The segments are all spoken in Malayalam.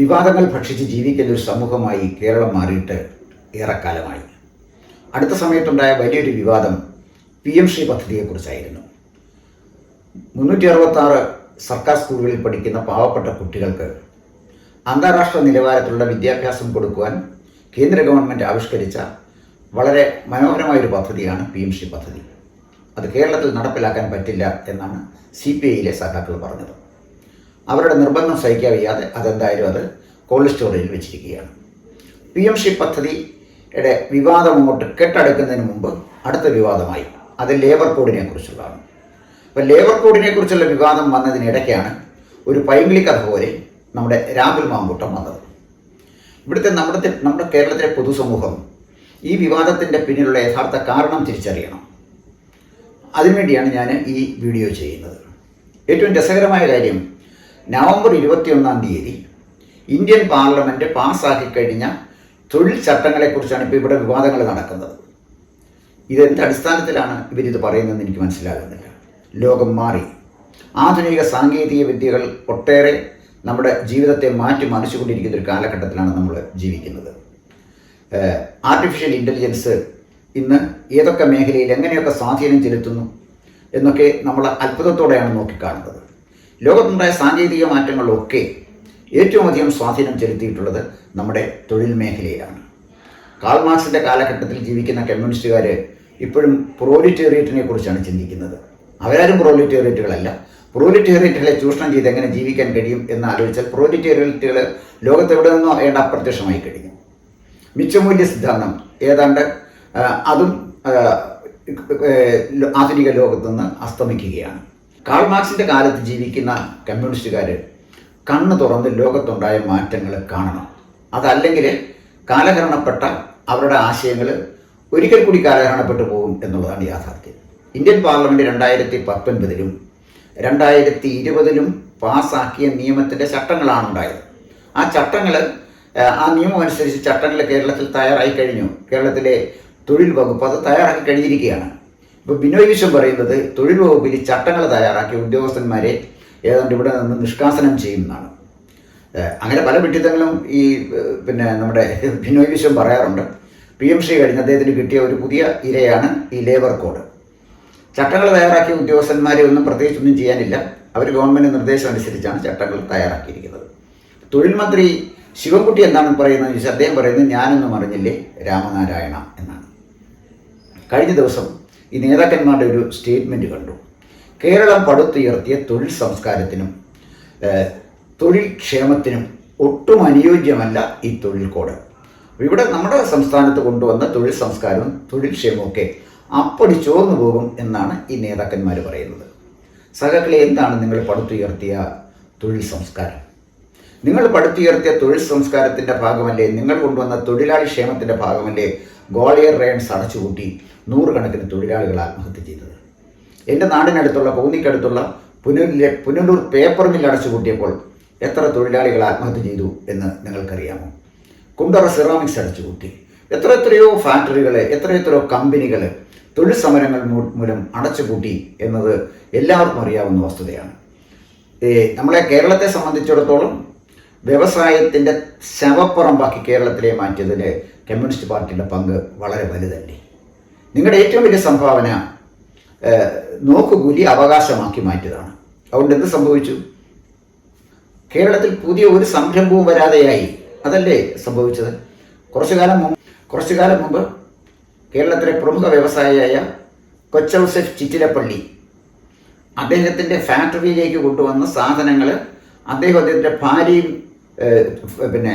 വിവാദങ്ങൾ ഭക്ഷിച്ച് ജീവിക്കുന്ന ഒരു സമൂഹമായി കേരളം മാറിയിട്ട് ഏറെക്കാലമായി. അടുത്ത സമയത്തുണ്ടായ വലിയൊരു വിവാദം പി എം ശ്രീ പദ്ധതിയെക്കുറിച്ചായിരുന്നു. മുന്നൂറ്റി അറുപത്താറ് സർക്കാർ സ്കൂളുകളിൽ പഠിക്കുന്ന പാവപ്പെട്ട കുട്ടികൾക്ക് അന്താരാഷ്ട്ര നിലവാരത്തിലുള്ള വിദ്യാഭ്യാസം കൊടുക്കുവാൻ കേന്ദ്ര ഗവൺമെന്റ് ആവിഷ്കരിച്ച വളരെ മനോഹരമായൊരു പദ്ധതിയാണ് പി എം ശ്രീ പദ്ധതി. അത് കേരളത്തിൽ നടപ്പിലാക്കാൻ പറ്റില്ല എന്നാണ് സി പി ഐയിലെ സഖാക്കൾ പറഞ്ഞത്. അവരുടെ നിർബന്ധം സഹിക്കാൻ വയ്യാതെ അതെന്തായാലും അത് കോൾഡ് സ്റ്റോറേജിൽ വെച്ചിരിക്കുകയാണ്. പി എം ഷി പദ്ധതിയുടെ വിവാദം അങ്ങോട്ട് കെട്ടടക്കുന്നതിന് മുമ്പ് അടുത്ത വിവാദമായി. അത് ലേബർ കോഡിനെ കുറിച്ചുള്ളതാണ്. അപ്പോൾ ലേബർ കോഡിനെ കുറിച്ചുള്ള വിവാദം വന്നതിനിടയ്ക്കാണ് ഒരു പൈങ്കിളി കഥ പോലെ നമ്മുടെ രാഹുൽ മാമ്പൂട്ടം വന്നത്. ഇവിടുത്തെ നമ്മുടെ നമ്മുടെ കേരളത്തിലെ പൊതുസമൂഹം ഈ വിവാദത്തിന്റെ പിന്നിലുള്ള യഥാർത്ഥ കാരണം തിരിച്ചറിയണം. അതിനുവേണ്ടിയാണ് ഞാൻ ഈ വീഡിയോ ചെയ്യുന്നത്. ഏറ്റവും രസകരമായ കാര്യം നവംബർ ഇരുപത്തിയൊന്നാം തീയതി ഇന്ത്യൻ പാർലമെന്റ് പാസ്സാക്കി കഴിഞ്ഞ തൊഴിൽ ചട്ടങ്ങളെക്കുറിച്ചാണ് ഇപ്പോൾ ഇവിടെ വിവാദങ്ങൾ നടക്കുന്നത്. ഇതെന്ത് അടിസ്ഥാനത്തിലാണ് ഇവരിത് പറയുന്നതെന്ന് എനിക്ക് മനസ്സിലാകുന്നില്ല. ലോകം മാറി. ആധുനിക സാങ്കേതിക വിദ്യകൾ ഒട്ടേറെ നമ്മുടെ ജീവിതത്തെ മാറ്റി മറിച്ചുകൊണ്ടിരിക്കുന്ന ഒരു കാലഘട്ടത്തിലാണ് നമ്മൾ ജീവിക്കുന്നത്. ആർട്ടിഫിഷ്യൽ ഇന്റലിജൻസ് ഇന്ന് ഏതൊക്കെ മേഖലയിൽ എങ്ങനെയൊക്കെ സ്വാധീനം ചെലുത്തുന്നു എന്നൊക്കെ നമ്മൾ അത്ഭുതത്തോടെയാണ് നോക്കിക്കാണുന്നത്. ലോകത്തുണ്ടായ സാങ്കേതിക മാറ്റങ്ങളൊക്കെ ഏറ്റവും അധികം സ്വാധീനം ചെലുത്തിയിട്ടുള്ളത് നമ്മുടെ തൊഴിൽ മേഖലയിലാണ്. കാൾ കാൾമാർക്സിന്റെ കാലഘട്ടത്തിൽ ജീവിക്കുന്ന കമ്മ്യൂണിസ്റ്റുകാർ ഇപ്പോഴും പ്രോലിറ്റേറിയറ്റിനെ കുറിച്ചാണ് ചിന്തിക്കുന്നത്. അവരാരും പ്രോലിറ്റേറിയറ്റുകളല്ല. പ്രോലിറ്റേറിയറ്റുകളെ ചൂഷണം ചെയ്ത് എങ്ങനെ ജീവിക്കാൻ കഴിയും എന്ന് ആലോചിച്ചാൽ പ്രോലിറ്റേറിയറ്റുകൾ ലോകത്തെവിടെ നിന്നോ ഏണ്ട അപ്രത്യക്ഷമായി കഴിഞ്ഞു മിച്ചമൂല്യ സിദ്ധാന്തം ഏതാണ്ട് അതും ആധുനിക ലോകത്തുനിന്ന് അസ്തമിക്കുകയാണ്. കാൾ മാർക്സിന്റെ കാലത്ത് ജീവിക്കുന്ന കമ്മ്യൂണിസ്റ്റുകാർ കണ്ണ് തുറന്ന് ലോകത്തുണ്ടായ മാറ്റങ്ങൾ കാണണം. അതല്ലെങ്കിൽ കാലഹരണപ്പെട്ട അവരുടെ ആശയങ്ങൾ ഒരിക്കൽ കൂടി കാലഹരണപ്പെട്ടു പോകും എന്നുള്ളതാണ് യാഥാർത്ഥ്യം. ഇന്ത്യൻ പാർലമെന്റ് രണ്ടായിരത്തി പത്തൊൻപതിലും രണ്ടായിരത്തി ഇരുപതിലും പാസ്സാക്കിയ നിയമത്തിന്റെ ചട്ടങ്ങളാണ് ഉണ്ടായത്. ആ ചട്ടങ്ങൾ ആ നിയമം അനുസരിച്ച് ചട്ടങ്ങൾ കേരളത്തിൽ തയ്യാറായി കഴിഞ്ഞു. കേരളത്തിലെ തൊഴിൽ വകുപ്പ് അത് തയ്യാറാക്കി കഴിഞ്ഞിരിക്കുകയാണ്. ഇപ്പോൾ ബിനോയ് വിശ്വം പറയുന്നത് തൊഴിൽ വകുപ്പിൽ ചട്ടങ്ങൾ തയ്യാറാക്കി ഉദ്യോഗസ്ഥന്മാരെ ഏതാണ്ട് ഇവിടെ നിന്ന് നിഷ്കാസനം ചെയ്യുന്നതാണ്. അങ്ങനെ പല വിട്ടിത്തങ്ങളും ഈ പിന്നെ നമ്മുടെ ബിനോയ് വിശ്വം പറയാറുണ്ട്. പി എം ശ്രീ കഴിഞ്ഞ് അദ്ദേഹത്തിന് കിട്ടിയ ഒരു പുതിയ ഇരയാണ് ഈ ലേബർ കോഡ്. ചട്ടങ്ങൾ തയ്യാറാക്കിയ ഉദ്യോഗസ്ഥന്മാരെ ഒന്നും പ്രത്യേകിച്ചൊന്നും ചെയ്യാനില്ല. അവർ ഗവൺമെന്റ് നിർദ്ദേശം അനുസരിച്ചാണ് ചട്ടങ്ങൾ തയ്യാറാക്കിയിരിക്കുന്നത്. തൊഴിൽ മന്ത്രി ശിവൻകുട്ടി എന്താണ് പറയുന്നത് അദ്ദേഹം പറയുന്നത് ഞാനൊന്നും അറിഞ്ഞില്ലേ രാമനാരായണ എന്നാണ്. കഴിഞ്ഞ ദിവസം ഈ നേതാക്കന്മാരുടെ ഒരു സ്റ്റേറ്റ്മെന്റ് കണ്ടു. കേരളം പടുത്തുയർത്തിയ തൊഴിൽ സംസ്കാരത്തിനും തൊഴിൽ ക്ഷേമത്തിനും ഒട്ടും അനുയോജ്യമല്ല ഈ തൊഴിൽ കോഡ്. ഇവിടെ നമ്മുടെ സംസ്ഥാനത്ത് കൊണ്ടുവന്ന തൊഴിൽ സംസ്കാരവും തൊഴിൽ ക്ഷേമവും ഒക്കെ അപ്പടി ചോർന്നു പോകും എന്നാണ് ഈ നേതാക്കന്മാർ പറയുന്നത്. സഹകളെ എന്താണ് നിങ്ങൾ പടുത്തുയർത്തിയ തൊഴിൽ സംസ്കാരം? നിങ്ങൾ പടുത്തുയർത്തിയ തൊഴിൽ സംസ്കാരത്തിന്റെ ഭാഗമല്ലേ? നിങ്ങൾ കൊണ്ടുവന്ന തൊഴിലാളി ക്ഷേമത്തിന്റെ ഭാഗമല്ലേ? ഗോളിയർ റേൺസ് അടച്ചുകൂട്ടി നൂറുകണക്കിന് തൊഴിലാളികൾ ആത്മഹത്യ ചെയ്തത്. എന്റെ നാടിനടുത്തുള്ള കോന്നിക്കടുത്തുള്ള പുനലൂരിലെ പുനലൂർ പേപ്പർ മിൽ അടച്ചുകൂട്ടിയപ്പോൾ എത്ര തൊഴിലാളികൾ ആത്മഹത്യ ചെയ്തു എന്ന് നിങ്ങൾക്കറിയാമോ? കുണ്ടറ സിറാമിക്സ് അടച്ചുകൂട്ടി എത്ര എത്രയോ ഫാക്ടറികൾ എത്ര എത്രയോ കമ്പനികൾ തൊഴിൽ സമരങ്ങൾ മൂലം അടച്ചുപൂട്ടി എന്നത് എല്ലാവർക്കും അറിയാവുന്ന വസ്തുതയാണ്. നമ്മളെ കേരളത്തെ സംബന്ധിച്ചിടത്തോളം വ്യവസായത്തിന്റെ ശവപ്പുറമ്പാക്കി കേരളത്തിലെ മാറ്റിയതിൽ കമ്മ്യൂണിസ്റ്റ് പാർട്ടിയുടെ പങ്ക് വളരെ വലുതല്ലേ? നിങ്ങളുടെ ഏറ്റവും വലിയ സംഭാവന നോക്കുകൂലി അവകാശമാക്കി മാറ്റിയതാണ്. അതുകൊണ്ട് എന്ത് സംഭവിച്ചു? കേരളത്തിൽ പുതിയ ഒരു സംരംഭവും വരാതെയായി. അതല്ലേ സംഭവിച്ചത്? കുറച്ചു കാലം മുമ്പ് കുറച്ചു കാലം മുമ്പ് കേരളത്തിലെ പ്രമുഖ വ്യവസായിയായ കൊച്ചൗസഫ് ചിറ്റിലപ്പള്ളി അദ്ദേഹത്തിന്റെ ഫാക്ടറിയിലേക്ക് കൊണ്ടുവന്ന സാധനങ്ങൾ അദ്ദേഹം അദ്ദേഹത്തിന്റെ ഭാര്യയും പിന്നെ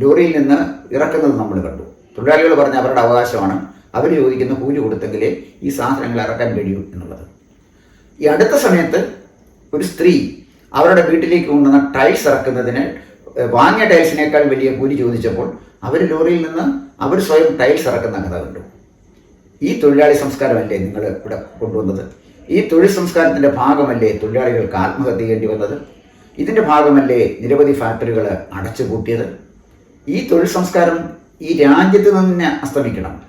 ലോറിയിൽ നിന്ന് ഇറക്കുന്നത് നമ്മൾ കണ്ടു. തൊഴിലാളികൾ പറഞ്ഞ അവരുടെ അവകാശമാണ്. അവർ ചോദിക്കുന്ന കൂലി കൊടുത്തെങ്കിലേ ഈ സാധനങ്ങൾ ഇറക്കാൻ കഴിയൂ എന്നുള്ളത്. ഈ അടുത്ത സമയത്ത് ഒരു സ്ത്രീ അവരുടെ വീട്ടിലേക്ക് കൊണ്ടുവന്ന ടൈൽസ് ഇറക്കുന്നതിന് വാങ്ങിയ ടൈൽസിനേക്കാൾ വലിയ കൂലി ചോദിച്ചപ്പോൾ അവർ ലോറിയിൽ നിന്ന് അവർ സ്വയം ടൈൽസ് ഇറക്കുന്ന കഥ കണ്ടു. ഈ തൊഴിലാളി സംസ്കാരമല്ലേ നിങ്ങൾ ഇവിടെ കൊണ്ടുവന്നത്? ഈ തൊഴിൽ സംസ്കാരത്തിന്റെ ഭാഗമല്ലേ തൊഴിലാളികൾക്ക് ആത്മഹത്യ ചെയ്യേണ്ടി വന്നത്? ഇതിന്റെ ഭാഗമല്ലേ നിരവധി ഫാക്ടറികൾ അടച്ചുപൂട്ടിയത് ഈ തൊഴിൽ സംസ്കാരം ഈ രാജ്യത്ത് നിന്ന് അസ്തമിക്കണം.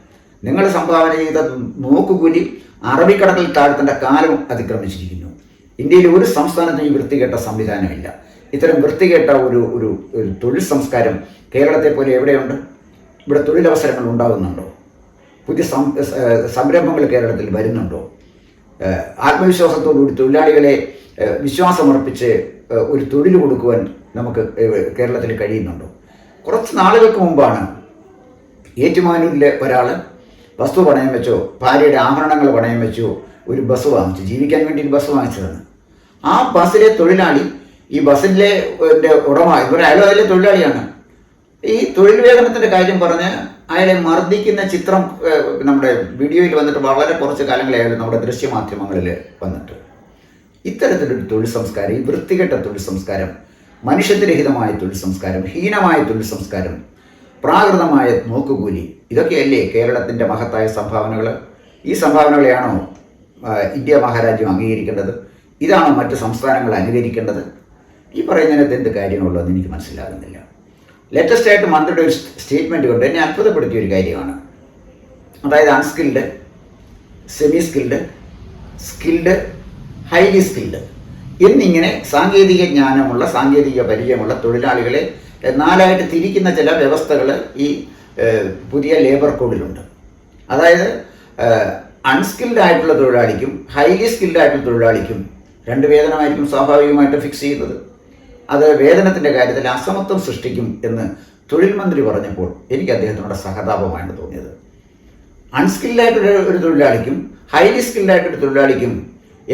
നിങ്ങൾ സംഭാവന ചെയ്ത നോക്കുകൂലി അറബിക്കടലിൽ താഴ്ത്തേണ്ട കാലം അതിക്രമിച്ചിരിക്കുന്നു. ഇന്ത്യയിൽ ഒരു സംസ്ഥാനത്തും ഈ വൃത്തികെട്ട സംവിധാനമില്ല. ഇത്തരം വൃത്തികെട്ട ഒരു ഒരു തൊഴിൽ സംസ്കാരം കേരളത്തെ പോലെ എവിടെയുണ്ട്? ഇവിടെ തൊഴിലവസരങ്ങൾ ഉണ്ടാകുന്നുണ്ടോ? പുതിയ സംരംഭങ്ങൾ കേരളത്തിൽ വരുന്നുണ്ടോ? ആത്മവിശ്വാസത്തോടുകൂടി തൊഴിലാളികളെ വിശ്വാസമർപ്പിച്ച് ഒരു തൊഴിൽ കൊടുക്കുവാൻ നമുക്ക് കേരളത്തിൽ കഴിയുന്നുണ്ടോ? കുറച്ച് നാളുകൾക്ക് മുമ്പാണ് ഏറ്റുമാനൂരിലെ ഒരാൾ വസ്തു പണയം വെച്ചോ ഭാര്യയുടെ ആഭരണങ്ങൾ പണയം വെച്ചോ ഒരു ബസ് വാങ്ങിച്ചു. ജീവിക്കാൻ വേണ്ടി ഒരു ബസ് വാങ്ങിച്ചതാണ്. ആ ബസ്സിലെ തൊഴിലാളി ഈ ബസ്സിലെ ഉടമ ഇവർ അയാളും അതിലെ തൊഴിലാളിയാണ്. ഈ തൊഴിൽ വേതനത്തിന്റെ കാര്യം പറഞ്ഞ് അയാളെ മർദ്ദിക്കുന്ന ചിത്രം നമ്മുടെ വീഡിയോയിൽ വന്നിട്ട് വളരെ കുറച്ച് കാലങ്ങളായാലും നമ്മുടെ ദൃശ്യമാധ്യമങ്ങളിൽ വന്നിട്ട്. ഇത്തരത്തിലൊരു തൊഴിൽ സംസ്കാരം ഈ വൃത്തികെട്ട തൊഴിൽ സംസ്കാരം മനുഷ്യത്വരഹിതമായ തൊഴിൽ സംസ്കാരം ഹീനമായ തൊഴിൽ സംസ്കാരം പ്രാകൃതമായ നോക്കുകൂലി ഇതൊക്കെയല്ലേ കേരളത്തിന്റെ മഹത്തായ സംഭാവനകൾ? ഈ സംഭാവനകളെയാണോ ഇന്ത്യ മഹാരാജ്യം അംഗീകരിക്കേണ്ടത്? ഇതാണോ മറ്റ് സംസ്ഥാനങ്ങൾ അനുകരിക്കേണ്ടത്? ഈ പറയുന്നതിനകത്ത് എന്ത് കാര്യമുള്ളതെന്ന് എനിക്ക് മനസ്സിലാകുന്നില്ല. ലേറ്റസ്റ്റ് ആയിട്ട് മന്ത്രിയുടെ ഒരു സ്റ്റേറ്റ്മെന്റ് കൊണ്ട് എന്നെ അത്ഭുതപ്പെടുത്തിയ ഒരു കാര്യമാണ്. അതായത് unskilled semi skilled skilled highly skilled എന്നിങ്ങനെ സാങ്കേതിക ജ്ഞാനമുള്ള സാങ്കേതിക പരിചയമുള്ള തൊഴിലാളികളെ നാലായിട്ട് തിരിക്കുന്ന ചില വ്യവസ്ഥകൾ ഈ പുതിയ ലേബർ കോഡിലുണ്ട്. അതായത് അൺസ്കിൽഡ് ആയിട്ടുള്ള തൊഴിലാളിക്കും ഹൈലി സ്കിൽഡ് ആയിട്ടുള്ള തൊഴിലാളിക്കും രണ്ട് വേതനമായിരിക്കും സ്വാഭാവികമായിട്ട് ഫിക്സ് ചെയ്യുന്നത്. അത് വേതനത്തിന്റെ കാര്യത്തിൽ അസമത്വം സൃഷ്ടിക്കും എന്ന് തൊഴിൽ മന്ത്രി പറഞ്ഞപ്പോൾ എനിക്ക് അദ്ദേഹത്തിനോട് സഹതാപമായിട്ട് തോന്നിയത്. അൺസ്കിൽഡായിട്ടുള്ള ഒരു തൊഴിലാളിക്കും ഹൈലി സ്കിൽഡായിട്ടൊരു തൊഴിലാളിക്കും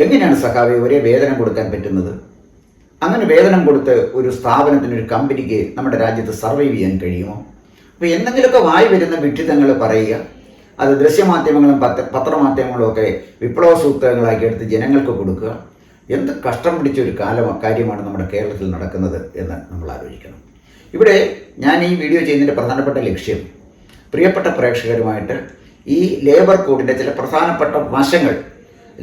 എങ്ങനെയാണ് സഖാവെ ഒരേ വേതനം കൊടുക്കാൻ പറ്റുന്നത്? അങ്ങനെ വേതനം കൊടുത്ത് ഒരു സ്ഥാപനത്തിന് ഒരു കമ്പനിക്ക് നമ്മുടെ രാജ്യത്ത് സർവൈവ് ചെയ്യാൻ കഴിയുമോ? അപ്പോൾ എന്തെങ്കിലുമൊക്കെ വായി വരുന്ന വിഡിതങ്ങൾ പറയുക. അത് ദൃശ്യമാധ്യമങ്ങളും പത്ര പത്രമാധ്യമങ്ങളും ഒക്കെ വിപ്ലവ സൂത്രങ്ങളാക്കി എടുത്ത് ജനങ്ങൾക്ക് കൊടുക്കുക. എന്ത് കഷ്ടം പിടിച്ച ഒരു കാലം കാര്യമാണ് നമ്മുടെ കേരളത്തിൽ നടക്കുന്നത് എന്ന് നമ്മൾ ആലോചിക്കണം. ഇവിടെ ഞാൻ ഈ വീഡിയോ ചെയ്യുന്നതിന്റെ പ്രധാനപ്പെട്ട ലക്ഷ്യം പ്രിയപ്പെട്ട പ്രേക്ഷകരുമായിട്ട് ഈ ലേബർ കോഡിന്റെ ചില പ്രധാനപ്പെട്ട വശങ്ങൾ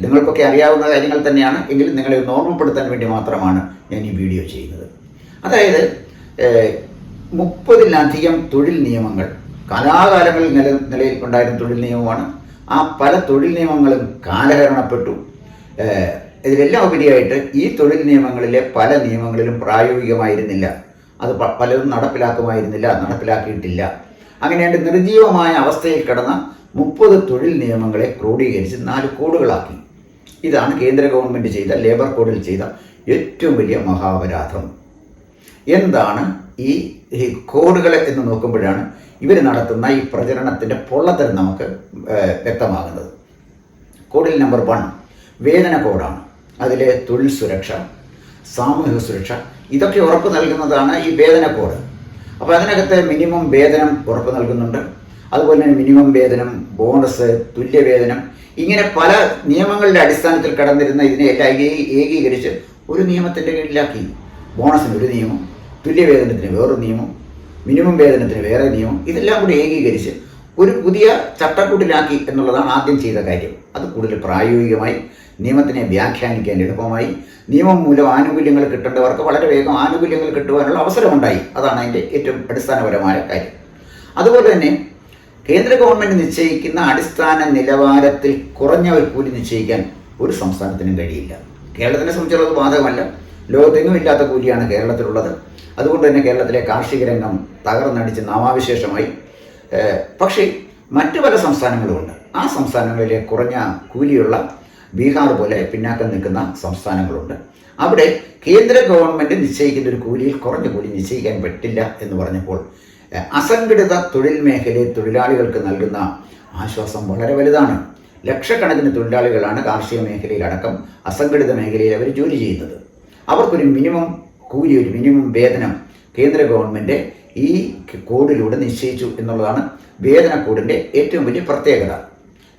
നിങ്ങൾക്കൊക്കെ അറിയാവുന്ന കാര്യങ്ങൾ തന്നെയാണ്. എങ്കിലും നിങ്ങളെ ഒന്ന് ഓർമ്മപ്പെടുത്താൻ വേണ്ടി മാത്രമാണ് ഞാൻ ഈ വീഡിയോ ചെയ്യുന്നത്. അതായത് മുപ്പതിലധികം തൊഴിൽ നിയമങ്ങൾ കാലാകാലങ്ങളിൽ നില നിലയിൽ ഉണ്ടായിരുന്ന തൊഴിൽ നിയമമാണ്. ആ പല തൊഴിൽ നിയമങ്ങളും കാലഹരണപ്പെട്ടു. ഇതിലെല്ലാം ഉപരിയായിട്ട് ഈ തൊഴിൽ നിയമങ്ങളിലെ പല നിയമങ്ങളിലും പ്രായോഗികമായിരുന്നില്ല. അത് പലതും നടപ്പിലാക്കുമായിരുന്നില്ല നടപ്പിലാക്കിയിട്ടില്ല. അങ്ങനെയാണ്ട് നിർജീവമായ അവസ്ഥയിൽ കിടന്ന മുപ്പത് തൊഴിൽ നിയമങ്ങളെ ക്രോഡീകരിച്ച് നാല് കോഡുകളാക്കി. ഇതാണ് കേന്ദ്ര ഗവൺമെന്റ് ചെയ്ത ലേബർ കോഡിൽ ചെയ്ത ഏറ്റവും വലിയ മഹാപരാധം. എന്താണ് ഈ കോഡുകൾ എന്ന് നോക്കുമ്പോഴാണ് ഇവർ നടത്തുന്ന ഈ പ്രചരണത്തിന്റെ പൊള്ളത്തരം നമുക്ക് വ്യക്തമാകുന്നത്. കോഡിൽ നമ്പർ വൺ വേതന കോഡാണ്. അതിലെ തൊഴിൽ സുരക്ഷ സാമൂഹിക സുരക്ഷ ഇതൊക്കെ ഉറപ്പ് നൽകുന്നതാണ് ഈ വേതന കോഡ്. അപ്പോൾ അതിനകത്ത് മിനിമം വേതനം ഉറപ്പ് നൽകുന്നുണ്ട്. അതുപോലെ തന്നെ മിനിമം വേതനം ബോണസ് തുല്യവേതനം ഇങ്ങനെ പല നിയമങ്ങളുടെ അടിസ്ഥാനത്തിൽ കടന്നിരുന്ന ഇതിനെ എല്ലാം ഏകീ- ഏകീകരിച്ച് ഒരു നിയമത്തിന്റെ കീഴിലാക്കി. ബോണസിന് ഒരു നിയമം തുല്യവേതനത്തിന് വേറൊരു നിയമം മിനിമം വേതനത്തിന് വേറെ നിയമം ഇതെല്ലാം കൂടി ഏകീകരിച്ച് ഒരു പുതിയ ചട്ടക്കൂട്ടിലാക്കി എന്നുള്ളതാണ് ആദ്യം ചെയ്ത കാര്യം. അത് കൂടുതൽ പ്രായോഗികമായി നിയമത്തിനെ വ്യാഖ്യാനിക്കാൻ എളുപ്പമായി നിയമം മൂലം ആനുകൂല്യങ്ങൾ കിട്ടേണ്ടവർക്ക് വളരെ വേഗം ആനുകൂല്യങ്ങൾ കിട്ടുവാനുള്ള അവസരമുണ്ടായി. അതാണ് അതിന്റെ ഏറ്റവും അടിസ്ഥാനപരമായ കാര്യം. അതുപോലെ തന്നെ കേന്ദ്ര ഗവൺമെന്റ് നിശ്ചയിക്കുന്ന അടിസ്ഥാന നിലവാരത്തിൽ കുറഞ്ഞ ഒരു കൂലി നിശ്ചയിക്കാൻ ഒരു സംസ്ഥാനത്തിനും കഴിയില്ല. കേരളത്തിനെ സംബന്ധിച്ചുള്ളത് ബാധകമല്ല ലോകത്തെങ്ങും ഇല്ലാത്ത കൂലിയാണ് കേരളത്തിലുള്ളത്. അതുകൊണ്ട് തന്നെ കേരളത്തിലെ കാർഷിക രംഗം തകർന്നടിച്ച് നാമാവിശേഷമായി. പക്ഷേ മറ്റു പല സംസ്ഥാനങ്ങളുമുണ്ട്. ആ സംസ്ഥാനങ്ങളിലെ കുറഞ്ഞ കൂലിയുള്ള ബീഹാർ പോലെ പിന്നാക്കം നിൽക്കുന്ന സംസ്ഥാനങ്ങളുണ്ട്. അവിടെ കേന്ദ്ര ഗവൺമെന്റ് നിശ്ചയിക്കുന്ന ഒരു കൂലിയിൽ കുറഞ്ഞ കൂലി നിശ്ചയിക്കാൻ പറ്റില്ല എന്ന് പറഞ്ഞപ്പോൾ അസംഘടിത തൊഴിൽ മേഖലയിൽ തൊഴിലാളികൾക്ക് നൽകുന്ന ആശ്വാസം വളരെ വലുതാണ്. ലക്ഷക്കണക്കിന് തൊഴിലാളികളാണ് കാർഷിക മേഖലയിലടക്കം അസംഘടിത മേഖലയിൽ അവർ ജോലി ചെയ്യുന്നത്. അവർക്കൊരു മിനിമം കൂലി ഒരു മിനിമം വേതനം കേന്ദ്ര ഗവൺമെന്റ് ഈ കോഡിലൂടെ നിശ്ചയിച്ചു എന്നുള്ളതാണ് വേതന കോഡിന്റെ ഏറ്റവും വലിയ പ്രത്യേകത.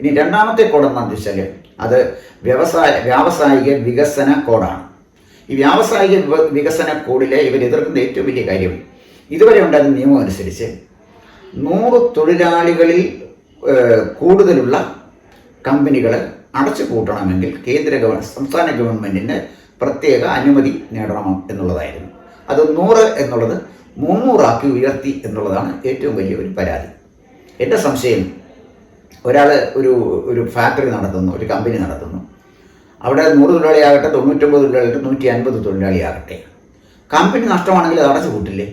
ഇനി രണ്ടാമത്തെ കോഡ് എന്താണെന്ന് വെച്ചാൽ അത് വ്യവസായ വ്യാവസായിക വികസന കോഡാണ്. ഈ വ്യാവസായിക വികസന കോഡിലെ ഇവർ എതിർക്കുന്ന ഏറ്റവും വലിയ കാര്യം ഇതുവരെ ഉണ്ടായിരുന്ന നിയമം അനുസരിച്ച് നൂറ് തൊഴിലാളികളിൽ കൂടുതലുള്ള കമ്പനികൾ അടച്ചു പൂട്ടണമെങ്കിൽ കേന്ദ്ര ഗവ സംസ്ഥാന ഗവൺമെന്റിന് പ്രത്യേക അനുമതി നേടണം എന്നുള്ളതായിരുന്നു. അത് നൂറ് എന്നുള്ളത് മുന്നൂറാക്കി ഉയർത്തി എന്നുള്ളതാണ് ഏറ്റവും വലിയ ഒരു പരാതി. എന്റെ സംശയം ഒരാൾ ഒരു ഒരു ഫാക്ടറി നടത്തുന്നു ഒരു കമ്പനി നടത്തുന്നു. അവിടെ നൂറ് തൊഴിലാളിയാകട്ടെ തൊണ്ണൂറ്റൊമ്പത് തൊഴിലാളിയാകട്ടെ നൂറ്റി അൻപത് തൊഴിലാളിയാകട്ടെ. കമ്പനി നഷ്ടമാണെങ്കിൽ അത് അടച്ചു കൂട്ടില്ലേ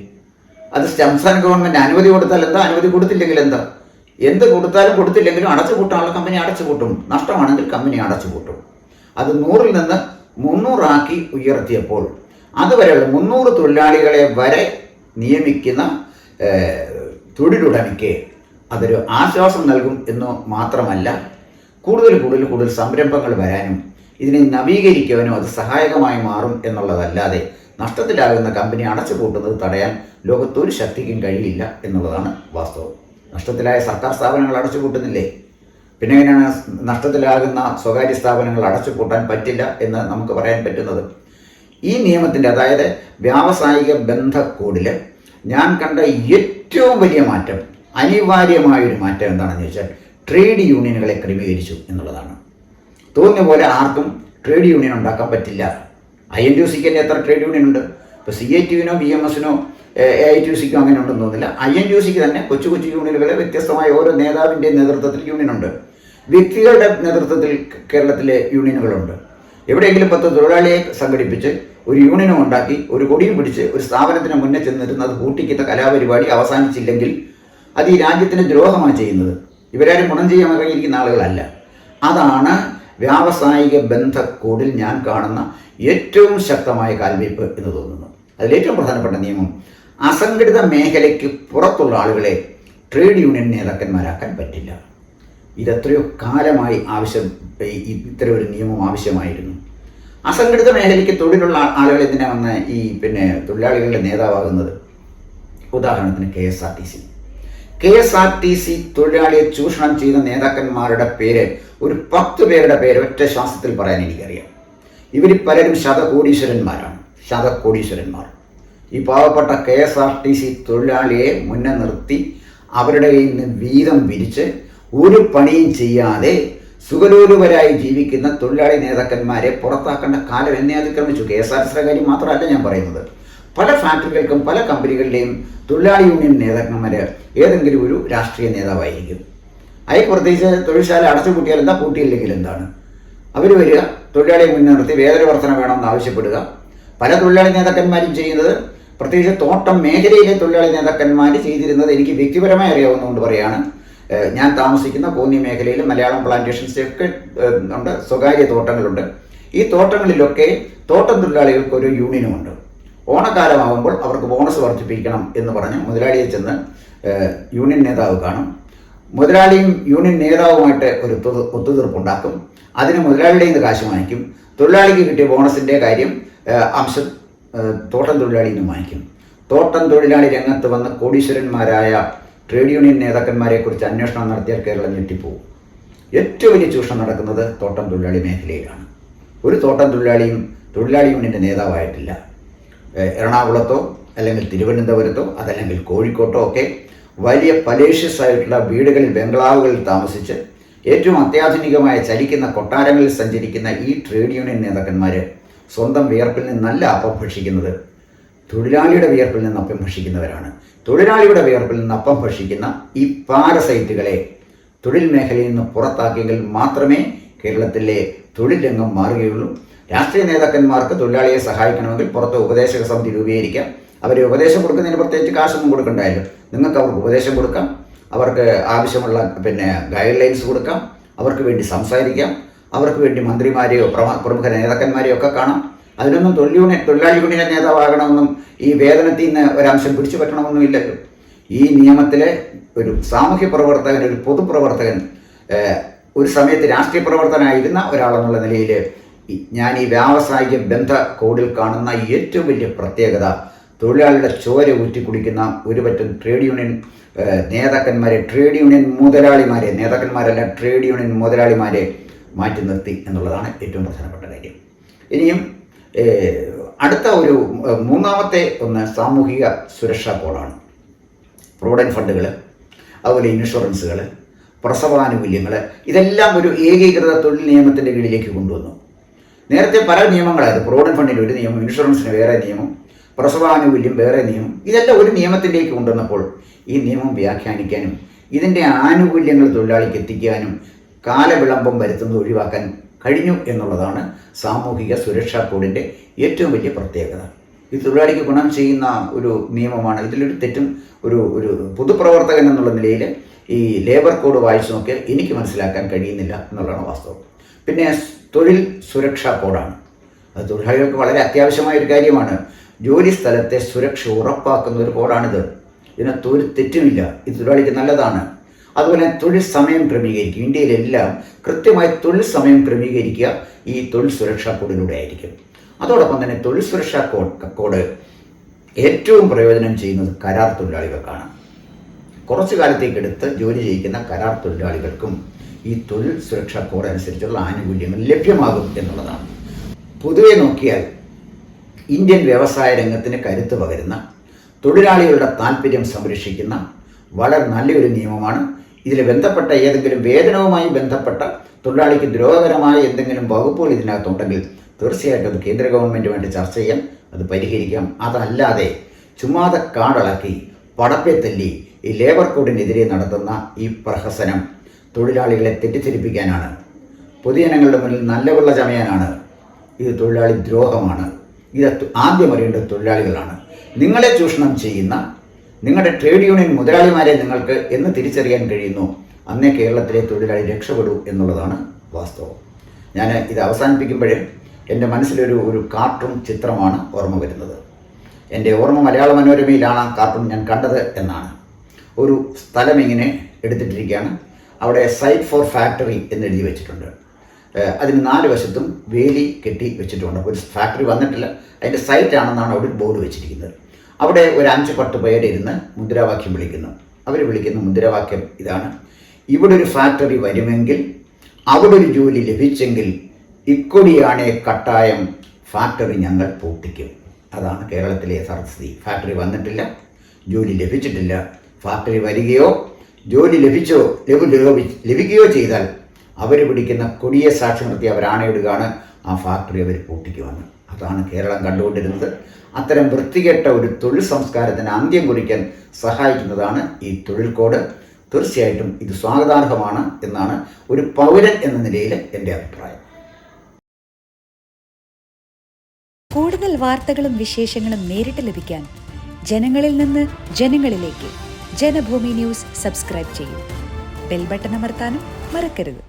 അത് സംസ്ഥാന ഗവൺമെന്റ് അനുമതി കൊടുത്താൽ എന്താ? അനുമതി കൊടുത്തില്ലെങ്കിൽ എന്താ? എന്ത് കൊടുത്താലും കൊടുത്തില്ലെങ്കിലും അടച്ചു പൂട്ടാനുള്ള കമ്പനി അടച്ചുപൂട്ടും നഷ്ടമാണെങ്കിൽ കമ്പനി അടച്ചുപൂട്ടും അത് നൂറിൽ നിന്ന് മുന്നൂറാക്കി ഉയർത്തിയപ്പോൾ അതുവരെയുള്ള മുന്നൂറ് തൊഴിലാളികളെ വരെ നിയമിക്കുന്ന തൊഴിലുടമയ്ക്ക് അതൊരു ആശ്വാസം നൽകും എന്ന് മാത്രമല്ല കൂടുതൽ കൂടുതൽ കൂടുതൽ സംരംഭങ്ങൾ വരാനും ഇതിനെ നവീകരിക്കുവാനും അത് സഹായകമായി മാറും എന്നുള്ളതല്ലാതെ നഷ്ടത്തിലാകുന്ന കമ്പനി അടച്ചുപൂട്ടുന്നത് തടയാൻ ലോകത്തൊരു ശക്തിക്കും കഴിയില്ല എന്നുള്ളതാണ് വാസ്തവം. നഷ്ടത്തിലായ സർക്കാർ സ്ഥാപനങ്ങൾ അടച്ചുപൂട്ടുന്നില്ലേ പിന്നെ എങ്ങനെയാണ് നഷ്ടത്തിലാകുന്ന സ്വകാര്യ സ്ഥാപനങ്ങൾ അടച്ചുപൂട്ടാൻ പറ്റില്ല എന്ന് നമുക്ക് പറയാൻ പറ്റുന്നത്? ഈ നിയമത്തിന്റെ അതായത് വ്യാവസായിക ബന്ധ കോഡിൽ ഞാൻ കണ്ട ഏറ്റവും വലിയ മാറ്റം അനിവാര്യമായൊരു മാറ്റം എന്താണെന്ന് ചോദിച്ചാൽ ട്രേഡ് യൂണിയനുകളെ ക്രമീകരിച്ചു എന്നുള്ളതാണ്. തോന്നിയ പോലെ ആർക്കും ട്രേഡ് യൂണിയൻ ഉണ്ടാക്കാൻ പറ്റില്ല. ഐ എൻ ടി സിക്ക് തന്നെ എത്ര ട്രേഡ് യൂണിയൻ ഉണ്ട് ഇപ്പോൾ സി ഐ ടിയുവിനോ ബി എം എസിനോ എ ഐ ടി സിക്കോ അങ്ങനെ ഉണ്ടെന്ന് തോന്നുന്നില്ല. ഐ എൻ ടി സിക്ക് തന്നെ കൊച്ചു കൊച്ചു യൂണിയനുകളെ വ്യത്യസ്തമായ ഓരോ നേതാവിന്റെ നേതൃത്വത്തിൽ യൂണിയനുണ്ട്. വ്യക്തികളുടെ നേതൃത്വത്തിൽ കേരളത്തിലെ യൂണിയനുകളുണ്ട്. എവിടെയെങ്കിലും പത്ത് തൊഴിലാളിയെ സംഘടിപ്പിച്ച് ഒരു യൂണിയനും ഉണ്ടാക്കി ഒരു കൊടിയും പിടിച്ച് ഒരു സ്ഥാപനത്തിന് മുന്നേ ചെന്നിരുന്ന് അത് കലാപരിപാടി അവസാനിച്ചില്ലെങ്കിൽ അത് ഈ രാജ്യത്തിന് ദ്രോഹമാണ് ചെയ്യുന്നത്. ഇവരാരും ഗുണം ചെയ്യാൻ ഇറങ്ങിയിരിക്കുന്ന ആളുകളല്ല. അതാണ് വ്യാവസായിക ബന്ധ കോഡിൽ ഞാൻ കാണുന്ന ഏറ്റവും ശക്തമായ കാൽവയ്പ് എന്ന് തോന്നുന്നു. അതിലേറ്റവും പ്രധാനപ്പെട്ട നിയമം അസംഘടിത മേഖലയ്ക്ക് പുറത്തുള്ള ആളുകളെ ട്രേഡ് യൂണിയൻ നേതാക്കന്മാരാക്കാൻ പറ്റില്ല. ഇതെത്രയോ കാലമായി ആവശ്യം ഇത്തരം ഒരു നിയമം ആവശ്യമായിരുന്നു. അസംഘടിത മേഖലയ്ക്ക് തൊഴിലുള്ള ആളുകൾ എന്തിനാ വന്ന് ഈ പിന്നെ തൊഴിലാളികളുടെ നേതാവാകുന്നത്? ഉദാഹരണത്തിന് K S R T C. K S R T C തൊഴിലാളിയെ ചൂഷണം ചെയ്ത നേതാക്കന്മാരുടെ പേര് ഒരു പത്ത് പേരുടെ പേര് ഒറ്റ ശാസ്ത്രത്തിൽ പറയാൻ എനിക്കറിയാം. ഇവർ പലരും ശതകോടീശ്വരന്മാരാണ്. ശതകോടീശ്വരന്മാർ. ഈ പാവപ്പെട്ട K S R T C തൊഴിലാളിയെ മുന്നേ നിർത്തി അവരുടെ കയ്യിൽ നിന്ന് വീതം പിരിച്ച് ഒരു പണിയും ചെയ്യാതെ സുഖലോലുപരായി ജീവിക്കുന്ന തൊഴിലാളി നേതാക്കന്മാരെ പുറത്താക്കേണ്ട കാലം എന്നെ അതിക്രമിച്ചു. കെ എസ് ആർ സിയുടെ കാര്യം മാത്രമല്ല ഞാൻ പറയുന്നത്. പല ഫാക്ടറികൾക്കും പല കമ്പനികളുടെയും തൊഴിലാളി യൂണിയൻ നേതാക്കന്മാർ ഏതെങ്കിലും ഒരു രാഷ്ട്രീയ നേതാവായിരിക്കും. അയക്ക് പ്രത്യേകിച്ച് തൊഴിൽശാല അടച്ചു പൂട്ടിയാൽ എന്താ പൂട്ടിയില്ലെങ്കിൽ എന്താണ്? അവർ വരിക തൊഴിലാളിയെ മുൻനിർത്തി വേതന വർധന വേണമെന്ന് ആവശ്യപ്പെടുക. പല തൊഴിലാളി നേതാക്കന്മാരും ചെയ്യുന്നത് പ്രത്യേകിച്ച് തോട്ടം മേഖലയിലെ തൊഴിലാളി നേതാക്കന്മാർ ചെയ്തിരുന്നത് എനിക്ക് വ്യക്തിപരമായി അറിയാവുന്നതുകൊണ്ട് പറയാണ്. ഞാൻ താമസിക്കുന്ന കോന്നി മേഖലയിൽ മലയാളം പ്ലാന്റേഷൻസ് ഒക്കെ ഉണ്ട് സ്വകാര്യ തോട്ടങ്ങളുണ്ട്. ഈ തോട്ടങ്ങളിലൊക്കെ തോട്ടം തൊഴിലാളികൾക്ക് ഒരു യൂണിയനുമുണ്ട്. ഓണക്കാലമാകുമ്പോൾ അവർക്ക് ബോണസ് വർദ്ധിപ്പിക്കണം എന്ന് പറഞ്ഞ് മുതലാളിയെ ചെന്ന് യൂണിയൻ നേതാവ് കാണും. മുതലാളിയും യൂണിയൻ നേതാവുമായിട്ട് ഒരു ഒത്തു- ഒത്തുതീർപ്പുണ്ടാക്കും. അതിന് മുതലാളിയുടെ നിന്ന് കാശ് വാങ്ങിക്കും. തൊഴിലാളിക്ക് കിട്ടിയ ബോണസിന്റെ കാര്യം അംശ തോട്ടം തൊഴിലാളിയിൽ നിന്ന് വാങ്ങിക്കും. തോട്ടം തൊഴിലാളി രംഗത്ത് വന്ന കോടീശ്വരന്മാരായ ട്രേഡ് യൂണിയൻ നേതാക്കന്മാരെ കുറിച്ച് അന്വേഷണം നടത്തിയാൽ കേരളം ഞെട്ടിപ്പോവും. ഏറ്റവും വലിയ ചൂഷണം നടക്കുന്നത് തോട്ടം തൊഴിലാളി മേഖലയിലാണ്. ഒരു തോട്ടം തൊഴിലാളിയും തൊഴിലാളി യൂണിയന്റെ നേതാവായിട്ടില്ല. എറണാകുളത്തോ അല്ലെങ്കിൽ തിരുവനന്തപുരത്തോ അതല്ലെങ്കിൽ കോഴിക്കോട്ടോ ഒക്കെ വലിയ പലേഷ്യസ് ആയിട്ടുള്ള വീടുകളിൽ ബംഗ്ലാവുകളിൽ താമസിച്ച് ഏറ്റവും അത്യാധുനികമായ ചലിക്കുന്ന കൊട്ടാരങ്ങളിൽ സഞ്ചരിക്കുന്ന ഈ ട്രേഡ് യൂണിയൻ നേതാക്കന്മാർ സ്വന്തം വിയർപ്പിൽ നിന്നല്ല അപ്പം ഭക്ഷിക്കുന്നത് തൊഴിലാളിയുടെ വിയർപ്പിൽ നിന്ന് അപ്പം ഭക്ഷിക്കുന്നവരാണ് തൊഴിലാളിയുടെ വിയർപ്പിൽ നിന്ന് അപ്പം ഭക്ഷിക്കുന്ന ഈ പാരസൈറ്റുകളെ തൊഴിൽ മേഖലയിൽ നിന്ന് പുറത്താക്കിയെങ്കിൽ മാത്രമേ കേരളത്തിലെ തൊഴിൽ രംഗം മാറുകയുള്ളൂ. രാഷ്ട്രീയ നേതാക്കന്മാർക്ക് തൊഴിലാളിയെ സഹായിക്കണമെങ്കിൽ പുറത്ത് ഉപദേശക സമിതി രൂപീകരിക്കാം. അവരെ ഉപദേശം കൊടുക്കുന്നതിന് പ്രത്യേകിച്ച് കാശൊന്നും കൊടുക്കണ്ടായാലും നിങ്ങൾക്ക് അവർക്ക് ഉപദേശം കൊടുക്കാം. അവർക്ക് ആവശ്യമുള്ള പിന്നെ ഗൈഡ് ലൈൻസ് കൊടുക്കാം. അവർക്ക് വേണ്ടി സംസാരിക്കാം. അവർക്ക് വേണ്ടി മന്ത്രിമാരെയോ പ്രമ- പ്രമുഖ നേതാക്കന്മാരെയോ ഒക്കെ കാണാം. അതിനൊന്നും തൊഴിൽ യൂണിയൻ തൊഴിലാളി യൂണിയൻ നേതാവാകണമെന്നും ഈ വേതനത്തിൽ നിന്ന് ഒരംശം പിടിച്ചു പറ്റണമെന്നും ഇല്ലല്ലോ. ഈ നിയമത്തിലെ ഒരു സാമൂഹ്യ പ്രവർത്തകൻ ഒരു പൊതുപ്രവർത്തകൻ ഒരു സമയത്ത് രാഷ്ട്രീയ പ്രവർത്തനായിരുന്ന ഒരാളെന്നുള്ള നിലയിൽ ഞാൻ ഈ വ്യാവസായിക ബന്ധ കോഡിൽ കാണുന്ന ഏറ്റവും വലിയ പ്രത്യേകത തൊഴിലാളിയുടെ ചോര ഊറ്റി കുടിക്കുന്ന ഒരു പറ്റം ട്രേഡ് യൂണിയൻ നേതാക്കന്മാരെ ട്രേഡ് യൂണിയൻ മുതലാളിമാരെ നേതാക്കന്മാരല്ല ട്രേഡ് യൂണിയൻ മുതലാളിമാരെ മാറ്റി നിർത്തി എന്നുള്ളതാണ് ഏറ്റവും പ്രധാനപ്പെട്ട കാര്യം. ഇനിയും അടുത്ത ഒരു മൂന്നാമത്തെ ഒന്ന് സാമൂഹിക സുരക്ഷാ കോളാണ് പ്രൊവിഡന്റ് ഫണ്ടുകൾ അതുപോലെ ഇൻഷുറൻസുകൾ പ്രസവാനുകൂല്യങ്ങൾ ഇതെല്ലാം ഒരു ഏകീകൃത തൊഴിൽ നിയമത്തിന്റെ കീഴിലേക്ക് കൊണ്ടുവന്നു. നേരത്തെ പല നിയമങ്ങളായിരുന്നു. പ്രൊവിഡന്റ് ഫണ്ടിന്റെ ഒരു നിയമം ഇൻഷുറൻസിന് വേറെ നിയമം പ്രസവാനുകൂല്യം വേറെ നിയമം. ഇതെല്ലാം ഒരു നിയമത്തിലേക്ക് കൊണ്ടുവന്നപ്പോൾ ഈ നിയമം വ്യാഖ്യാനിക്കാനും ഇതിന്റെ ആനുകൂല്യങ്ങൾ തൊഴിലാളിക്ക് എത്തിക്കാനും കാലവിളംബം വരുത്തുന്നത് ഒഴിവാക്കാൻ കഴിഞ്ഞു എന്നുള്ളതാണ് സാമൂഹിക സുരക്ഷാ കോഡിന്റെ ഏറ്റവും വലിയ പ്രത്യേകത. ഇത് തൊഴിലാളിക്ക് ഗുണം ചെയ്യുന്ന ഒരു നിയമമാണ്. ഇതിലൊരു തെറ്റും ഒരു ഒരു പൊതുപ്രവർത്തകൻ എന്നുള്ള നിലയിൽ ഈ ലേബർ കോഡ് വായിച്ചു നോക്കിയാൽ എനിക്ക് മനസ്സിലാക്കാൻ കഴിയുന്നില്ല എന്നുള്ളതാണ് വാസ്തവം. പിന്നെ തൊഴിൽ സുരക്ഷാ കോഡാണ്. അത് തൊഴിലാളികൾക്ക് വളരെ അത്യാവശ്യമായ ഒരു കാര്യമാണ്. ജോലി സ്ഥലത്തെ സുരക്ഷ ഉറപ്പാക്കുന്ന ഒരു കോഡാണിത്. ഇതിനകത്ത് ഒരു തെറ്റുമില്ല ഇത് തൊഴിലാളിക്ക് നല്ലതാണ്. അതുപോലെ തൊഴിൽ സമയം ക്രമീകരിക്കും. ഇന്ത്യയിലെല്ലാം കൃത്യമായി തൊഴിൽ സമയം ക്രമീകരിക്കുക ഈ തൊഴിൽ സുരക്ഷാ കോഡിലൂടെ ആയിരിക്കും. അതോടൊപ്പം തന്നെ തൊഴിൽ സുരക്ഷാ കോഡ് കോഡ് ഏറ്റവും പ്രയോജനം ചെയ്യുന്നത് കരാർ തൊഴിലാളികൾക്കാണ്. കുറച്ചു കാലത്തേക്കെടുത്ത് ജോലി ചെയ്യിക്കുന്ന കരാർ തൊഴിലാളികൾക്കും ഈ തൊഴിൽ സുരക്ഷാ കോഡ് അനുസരിച്ചുള്ള ആനുകൂല്യങ്ങൾ ലഭ്യമാകും എന്നുള്ളതാണ്. പൊതുവെ നോക്കിയാൽ ഇന്ത്യൻ വ്യവസായ രംഗത്തിന് കരുത്ത് പകരുന്ന തൊഴിലാളികളുടെ താല്പര്യം സംരക്ഷിക്കുന്ന വളരെ നല്ലൊരു നിയമമാണ്. ഇതിൽ ബന്ധപ്പെട്ട ഏതെങ്കിലും വേതനവുമായി ബന്ധപ്പെട്ട തൊഴിലാളിക്ക് ദ്രോഹകരമായ എന്തെങ്കിലും വകുപ്പുകൾ ഇതിനകത്തുണ്ടെങ്കിൽ തീർച്ചയായിട്ടും അത് കേന്ദ്ര ഗവൺമെന്റുമായിട്ട് ചർച്ച ചെയ്യാം അത് പരിഹരിക്കാം. അതല്ലാതെ ചുമ്മാതെ കാടളക്കി പടപ്പെ തല്ലി ഈ ലേബർ കോഡിനെതിരെ നടത്തുന്ന ഈ പ്രഹസനം തൊഴിലാളികളെ തെറ്റിദ്ധരിപ്പിക്കാനാണ്. പൊതുജനങ്ങളുടെ മുന്നിൽ നല്ല വെള്ള ചമയാനാണ്. ഇത് തൊഴിലാളി ദ്രോഹമാണ്. ഇത് ആദ്യം അറിയേണ്ടത് തൊഴിലാളികളാണ്. നിങ്ങളെ ചൂഷണം ചെയ്യുന്ന നിങ്ങളുടെ ട്രേഡ് യൂണിയൻ മുതലാളിമാരെ നിങ്ങൾക്ക് എന്ന് തിരിച്ചറിയാൻ കഴിയുന്നു. അന്നേ കേരളത്തിലെ തൊഴിലാളി രക്ഷപ്പെടൂ എന്നുള്ളതാണ് വാസ്തവം. ഞാൻ ഇത് അവസാനിപ്പിക്കുമ്പോഴേ എന്റെ മനസ്സിലൊരു ഒരു കാർട്ടൂൺ ചിത്രമാണ് ഓർമ്മ വരുന്നത്. എന്റെ ഓർമ്മ മലയാള മനോരമയിലാണ് ആ കാർട്ടൂൺ ഞാൻ കണ്ടത് എന്നാണ്. ഒരു സ്ഥലം ഇങ്ങനെ എടുത്തിട്ടിരിക്കുകയാണ്. അവിടെ സൈറ്റ് ഫോർ ഫാക്ടറി എന്ന് എഴുതി വെച്ചിട്ടുണ്ട്. അതിന് നാല് വശത്തും വേലി കെട്ടി വെച്ചിട്ടുണ്ട്. ഒരു ഫാക്ടറി വന്നിട്ടില്ല. അതിന്റെ സൈറ്റ് ആണെന്നാണ് അവിടെ ബോർഡ് വെച്ചിരിക്കുന്നത്. അവിടെ ഒരു അഞ്ച് പത്ത് പേരിരുന്ന് മുദ്രാവാക്യം വിളിക്കുന്നു. അവർ വിളിക്കുന്ന മുദ്രാവാക്യം ഇതാണ്. ഇവിടെ ഒരു ഫാക്ടറി വരുമെങ്കിൽ അവിടെ ഒരു ജോലി ലഭിച്ചെങ്കിൽ ഇക്കൊടിയാണേ കട്ടായം ഫാക്ടറി ഞങ്ങൾ പൂട്ടിക്കും. അതാണ് കേരളത്തിലെ സർസ്ഥിതി ഫാക്ടറി വന്നിട്ടില്ല ജോലി ലഭിച്ചിട്ടില്ല. ഫാക്ടറി വരികയോ ജോലി ലഭിച്ചോ ലഭി ലഭി- ലഭിക്കുകയോ ചെയ്താൽ അവർ പിടിക്കുന്ന കൊടിയ സാക്ഷി നിർത്തി അവർ ആണയിടുകയാണ്. ആ ഫാക്ടറി അവർ പൂട്ടിക്കുവാണ് അതാണ് കേരളം കണ്ടുകൊണ്ടിരുന്നത്. അത്തരം വൃത്തികെട്ട ഒരു തൊഴിൽ സംസ്കാരത്തിന് അന്ത്യം കുറിക്കാൻ സഹായിക്കുന്നതാണ് ഈ തൊഴിൽ കോഡ്. തീർച്ചയായിട്ടും ഇത് സ്വാഗതാർഹമാണ് എന്നാണ് ഒരു പൗരൻ എന്ന നിലയിൽ എന്റെ അഭിപ്രായം. കൂടുതൽ വാർത്തകളും വിശേഷങ്ങളും നേരിട്ട് ലഭിക്കാൻ ജനങ്ങളിൽ നിന്ന് ജനങ്ങളിലേക്ക് ജനഭൂമി ന്യൂസ് സബ്സ്ക്രൈബ് ചെയ്യൂ. ബെൽ ബട്ടൺ അമർത്താനും മറക്കരുത്.